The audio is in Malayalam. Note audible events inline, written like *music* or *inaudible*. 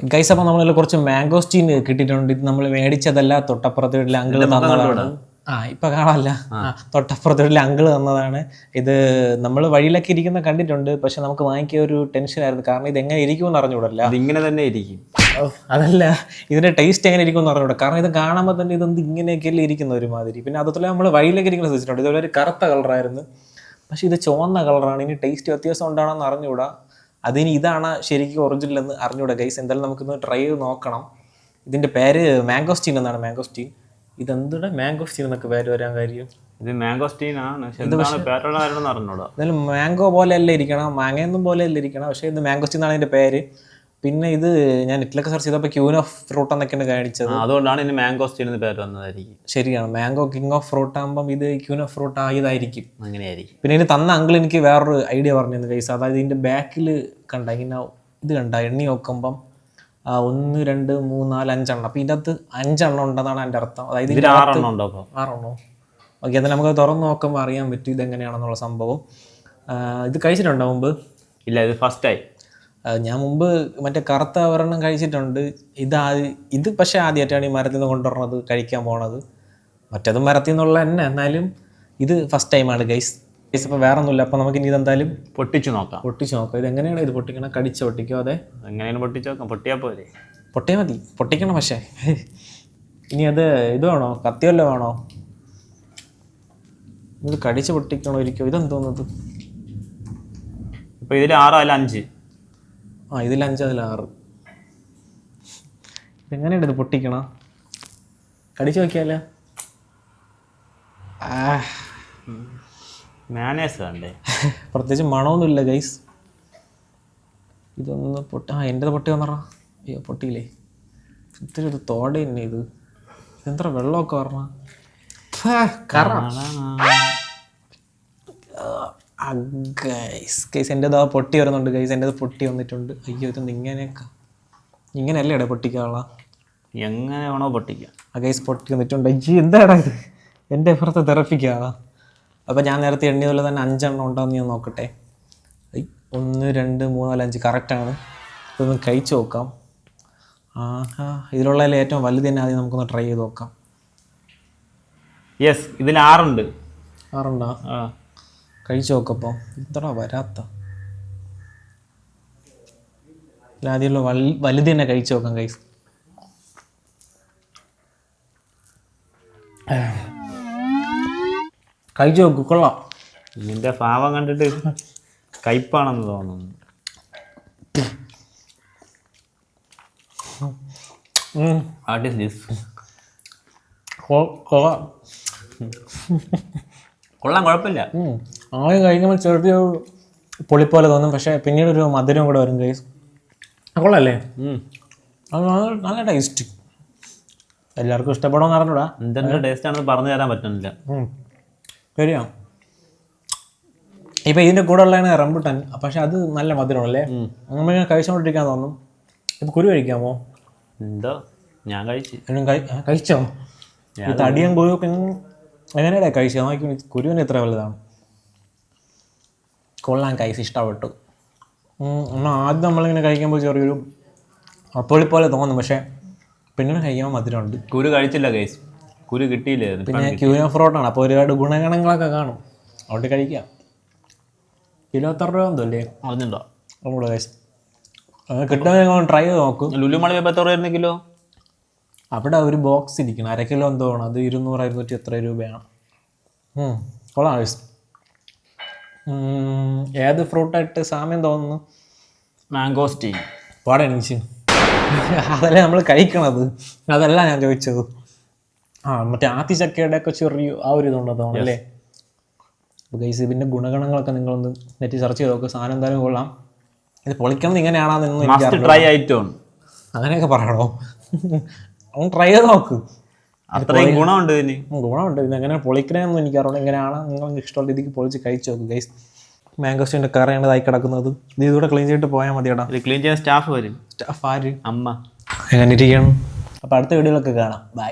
ഗൈസ് അപ്പോൾ നമ്മളിൽ കുറച്ച് മാംഗോസ്റ്റീൻ കിട്ടിയിട്ടുണ്ട്. ഇത് നമ്മൾ മേടിച്ചതല്ല തൊട്ടപ്പുറത്ത് വീട്ടിലെ അങ്കിൾ തന്നതാണ്. ആ ഇപ്പൊ കാണാല്ല തൊട്ടപ്പുറത്ത് വീട്ടിലെ അങ്കിൾ തന്നതാണ്. ഇത് നമ്മൾ വഴിയിലൊക്കെ ഇരിക്കുന്ന കണ്ടിട്ടുണ്ട് പക്ഷെ നമുക്ക് വാങ്ങിക്കിയ ഒരു ടെൻഷനായിരുന്നു കാരണം ഇത് എങ്ങനെ ഇരിക്കുമെന്ന് അറിഞ്ഞുകൂടല്ല. ഇങ്ങനെ തന്നെ ഇരിക്കും. അതല്ല ഇതിന്റെ ടേസ്റ്റ് എങ്ങനെ ഇരിക്കും എന്ന് അറിഞ്ഞൂടാ കാരണം ഇത് കാണുമ്പോൾ തന്നെ ഇതെന്ത് ഇങ്ങനെയൊക്കെയല്ലേ ഇരിക്കുന്ന ഒരുമാതിരി. പിന്നെ അതുപോലെ നമ്മൾ വഴിയിലേക്ക് ഇരിക്കുന്ന ശ്രദ്ധിച്ചിട്ടുണ്ട് ഇതൊരു ഒരു കറുത്ത കളറായിരുന്നു പക്ഷെ ഇത് ചുവന്ന കളറാണ് ഇനി ടേസ്റ്റ് വ്യത്യാസം ഉണ്ടാണെന്ന് അറിഞ്ഞൂടാ അതിനി ഇതാണ് ശരിക്കും ഒറിജിനൽ എന്ന് അറിഞ്ഞൂടെ ഗൈസ് എന്തായാലും നമുക്കൊന്ന് ട്രൈ ചെയ്ത് നോക്കണം. ഇതിന്റെ പേര് മാംഗോസ്റ്റീൻ എന്നാണ് മാംഗോസ്റ്റീൻ ഇതെന്തുടെ മാംഗോസ്റ്റീൻ എന്നൊക്കെ പേര് വരാൻ കാര്യം? ഇത് മാംഗോസ്റ്റീൻ ആണ്. മാംഗോ പോലെ അല്ല ഇരിക്കണം മാങ്ങയൊന്നും പോലെ അല്ല ഇരിക്കണം പക്ഷേ ഇത് മാംഗോസ്റ്റീൻ എന്നാണ് ഇതിന്റെ പേര്. പിന്നെ ഇത് ഞാൻ നെറ്റിലൊക്കെ സെർച്ച് ചെയ്തപ്പോൾ ക്യൂൻ ഓഫ് ഫ്രൂട്ട് എന്നൊക്കെയാണ് കാണിച്ചത്. അതുകൊണ്ടാണ് ഇതിന് മാംഗോസ്റ്റീൻ എന്ന് പേര് വന്നതായിരിക്കും. ശരിയാണ്. മാംഗോ കിങ് ഓഫ് ഫ്രൂട്ട് ആകുമ്പം ഇത് ക്യൂൻ ഓഫ് ഫ്രൂട്ട് ആയതായിരിക്കും. അങ്ങനെയായിരിക്കും. പിന്നെ ഇതിന് തന്ന അങ്കിൾ എനിക്ക് വേറൊരു ഐഡിയ പറഞ്ഞു തന്നു കൈസ് അതായത് ഇതിന്റെ ബാക്കിൽ കണ്ട ഇങ്ങനെ ഇത് കണ്ട എണ്ണി നോക്കുമ്പം ഒന്ന് രണ്ട് മൂന്ന് നാല് അഞ്ചെണ്ണം. അപ്പം ഇതിനകത്ത് അഞ്ചെണ്ണം ഉണ്ടെന്നാണ് എന്റെ അർത്ഥം. അതായത് ആറെണ്ണം ഉണ്ടോ അപ്പോൾ ആറെണ്ണോ. ഓക്കെ എന്നാൽ നമുക്ക് തുറന്ന് നോക്കുമ്പോൾ അറിയാൻ പറ്റും ഇതെങ്ങനെയാണെന്നുള്ള സംഭവം. ഇത് കഴിച്ചിട്ടുണ്ടോ മുമ്പ്? ഇല്ല ഇത് ഫസ്റ്റ് ആയി. ഞാൻ മുമ്പ് മറ്റേ കറുത്ത ഒരെണ്ണം കഴിച്ചിട്ടുണ്ട്. ഇത് ഇത് പക്ഷേ ആദ്യമായിട്ടാണ് ഈ മരത്തിൽ നിന്ന് കൊണ്ടുവരണത് കഴിക്കാൻ പോണത്. മറ്റേത് മരത്തിൽ നിന്നുള്ള തന്നെ എന്നാലും ഇത് ഫസ്റ്റ് ടൈമാണ് ഗൈസ് ഗൈസ് അപ്പോൾ വേറെ ഒന്നുമില്ല അപ്പോൾ നമുക്ക് ഇനി ഇതെന്തായാലും പൊട്ടിച്ചു നോക്കാം. പൊട്ടിച്ചു നോക്കാം. ഇത് എങ്ങനെയാണ് ഇത് പൊട്ടിക്കണം കടിച്ച് പൊട്ടിക്കോ? അതെ. എങ്ങനെയാണ് പൊട്ടിച്ചു നോക്കാം? പൊട്ടിയാൽ പോരെ. പൊട്ടിയാൽ മതി. പൊട്ടിക്കണം പക്ഷേ. ഇനി അത് ഇത് വേണോ? കത്തിയല്ലോ വേണോ? ഇത് കടിച്ച് പൊട്ടിക്കണോ ഇരിക്കോ? ഇതെന്തോന്നത്? ഇപ്പോൾ ഇതിൽ ആറോ അല്ല അഞ്ച്? ആ ഇതിൽ അഞ്ച് അതിൽ ആറ്. ഇതെങ്ങനെയുണ്ട് ഇത് പൊട്ടിക്കണ? കടിച്ചു നോക്കിയാലോ? ആ മാനേഴ്സ് വേണ്ടേ? *laughs* പ്രത്യേകിച്ച് മണമൊന്നുമില്ല ഗൈസ് ഇതൊന്ന് പൊട്ട ആ എന്റെ പൊട്ടി വന്നറാ അയ്യോ പൊട്ടിയില്ലേ. ഇത്തിരി ഒരു തോട തന്നെ ഇത്. ഇതെന്താ വെള്ളമൊക്കെ പറഞ്ഞ കറ. ഗൈസ് ഗൈസ് എന്റെ ദാ പൊട്ടി വരുന്നുണ്ട്. ഗൈസ് എന്റെ പൊട്ടി വന്നിട്ടുണ്ട്. അയ്യോ ഇത് ഇങ്ങനെയൊക്കെ. ഇങ്ങനെയല്ലേ ഇടാ പൊട്ടിക്കാനുള്ള എങ്ങനെ വേണോ പൊട്ടിക്കുക ആ ഗൈസ് പൊട്ടി വന്നിട്ടുണ്ട്. അയ്യോ എന്താടാ ഇത്? എന്റെ ഇപ്പുറത്ത് തെറപ്പിക്കാളാ അപ്പോൾ ഞാൻ നേരത്തെ എണ്ണി പോലെ തന്നെ അഞ്ചെണ്ണം ഉണ്ടോയെന്ന് ഞാൻ നോക്കട്ടെ. ഒന്ന് രണ്ട് മൂന്ന് നാല് അഞ്ച്. കറക്റ്റാണ് ഇതൊന്ന് കഴിച്ച് നോക്കാം. ആഹാ ഇതിലുള്ളതിൽ ഏറ്റവും വലുത് തന്നെ ആദ്യം നമുക്കൊന്ന് ട്രൈ ചെയ്ത് നോക്കാം. യെസ് ഇതിൽ ആറുണ്ട്. ആറുണ്ടോ? ആ. കഴിച്ച് നോക്കപ്പോൾ ഇത്ര വരാത്ത? ആദ്യമുള്ള വൽ വലുത് തന്നെ കഴിച്ചു നോക്കാം കൈസ് കഴിച്ചു നോക്കു കൊള്ളാം. ഇതിന്റെ ഭാവം കണ്ടിട്ട് കയ്പാണെന്ന് തോന്നുന്നു. ഉം. വാട്ട് ഈസ് ദിസ് കൊള്ളാം കൊഴപ്പില്ല. കുഴപ്പമില്ല. ആദ്യം കഴിക്കുമ്പോൾ ചെറിയൊരു പുളിപ്പോലെ തോന്നും. പക്ഷേ പിന്നീട് ഒരു മധുരം കൂടെ വരും ഗൈസ് കൊള്ളല്ലേ. അത് നല്ല- ടേസ്റ്റ് എല്ലാവർക്കും ഇഷ്ടപ്പെടുമെന്ന് അറിഞ്ഞൂടാ. എന്തെങ്കിലും ടേസ്റ്റ് ആണെന്ന് പറഞ്ഞു തരാൻ പറ്റുന്നില്ല. ശരിയാ. ഇപ്പൊ ഇതിന്റെ കൂടെ ഉള്ളതാണ് റംബുട്ടാൻ. പക്ഷെ അത് നല്ല മധുരമല്ലേ ഞാൻ കഴിച്ചുകൊണ്ടിരിക്കാൻ തോന്നും. ഇപ്പൊ കുരു കഴിക്കാമോ? എന്തോ? ഞാൻ കഴിച്ച്. കഴിച്ചോ? ഈ തടിയും കുരുവൊക്കെ എങ്ങനെയാ കഴിച്ചത്? നോക്കി കുരുവിന് എത്ര വലുതാണ്. കൊള്ളാൻ കൈസ് ഇഷ്ടപ്പെട്ടു. എന്നാൽ ആദ്യം നമ്മളിങ്ങനെ കഴിക്കുമ്പോൾ ചെറിയൊരു അപ്പോളി പോലെ തോന്നും പക്ഷേ പിന്നീട് കഴിക്കുമ്പോൾ മധുരമുണ്ട്. കുരു കഴിച്ചില്ല കൈസ്. കുരു കിട്ടിയില്ലായിരുന്നു പിന്നെ ക്യൂനോ ഫ്രോട്ടാണ് അപ്പോൾ ഒരുപാട് ഗുണഗണങ്ങളൊക്കെ കാണും. അതുകൊണ്ട് കഴിക്കാം. കിലോ എത്ര രൂപ എന്തല്ലേ അല്ലേ? നമ്മുടെ കൈസ്? ഞങ്ങൾ ട്രൈ ചെയ്ത് നോക്കും. ലുലുമണി എത്ര രൂപയായിരുന്നു കിലോ? അവിടെ ഒരു ബോക്സ് ഇരിക്കണം അര കിലോ എന്തോ ആണ്. അത് ഇരുന്നൂറ് ഇരുന്നൂറ്റി എത്ര രൂപയാണ്. കൊള്ളാം ഏത് ഫ്രൂട്ടായിട്ട് സാമ്യം തോന്നുന്നു? മാംഗോസ്റ്റീൻ പാടെ എണീച്ച്. അതല്ലേ നമ്മൾ കഴിക്കണത്? അതല്ല ഞാൻ ചോദിച്ചത്. ആ മറ്റേ ആത്തിച്ചക്കയുടെ ഒക്കെ ചെറിയ ആ ഒരു ഇതുണ്ടോ തോന്നല്ലേ അപ്പോൾ ഗൈസ് ഇതിന്റെ ഗുണഗണങ്ങളൊക്കെ നിങ്ങളൊന്ന് നെറ്റ് സെർച്ച് ചെയ്ത് നോക്കുക സാധനം എന്തായാലും കൊള്ളാം. ഇത് പൊളിക്കുന്നത് മസ്റ്റ് ട്രൈ ആയിട്ടോ അങ്ങനെയൊക്കെ പറയണോ? ഒന്ന് ട്രൈ ചെയ്ത് നോക്ക്. അത്രയും ഗുണമുണ്ട് ഇതിന്. ഗുണമുണ്ട്. പിന്നെ എങ്ങനെ പൊളിക്കണമെന്ന് എനിക്ക് അറിയണം എങ്ങനെയാണ് നിങ്ങൾക്ക് ഇഷ്ടമുള്ള രീതിക്ക് പൊളിച്ച് കഴിച്ചു നോക്കും ഗൈസ് മാംഗോസ്റ്റിന്റെ കറിയാണതായി കിടക്കുന്നത്. ഇത് ഇതുകൂടെ ക്ലീൻ ചെയ്തിട്ട് പോയാൽ മതിയടാ. ഇത് ക്ലീൻ ചെയ്യാൻ സ്റ്റാഫ് വരും. സ്റ്റാഫ് ആര്? അമ്മ. എങ്ങനെ ഇരിക്കണം അപ്പോൾ അടുത്ത വീഡിയോയിലൊക്കെ കാണാം. ബൈ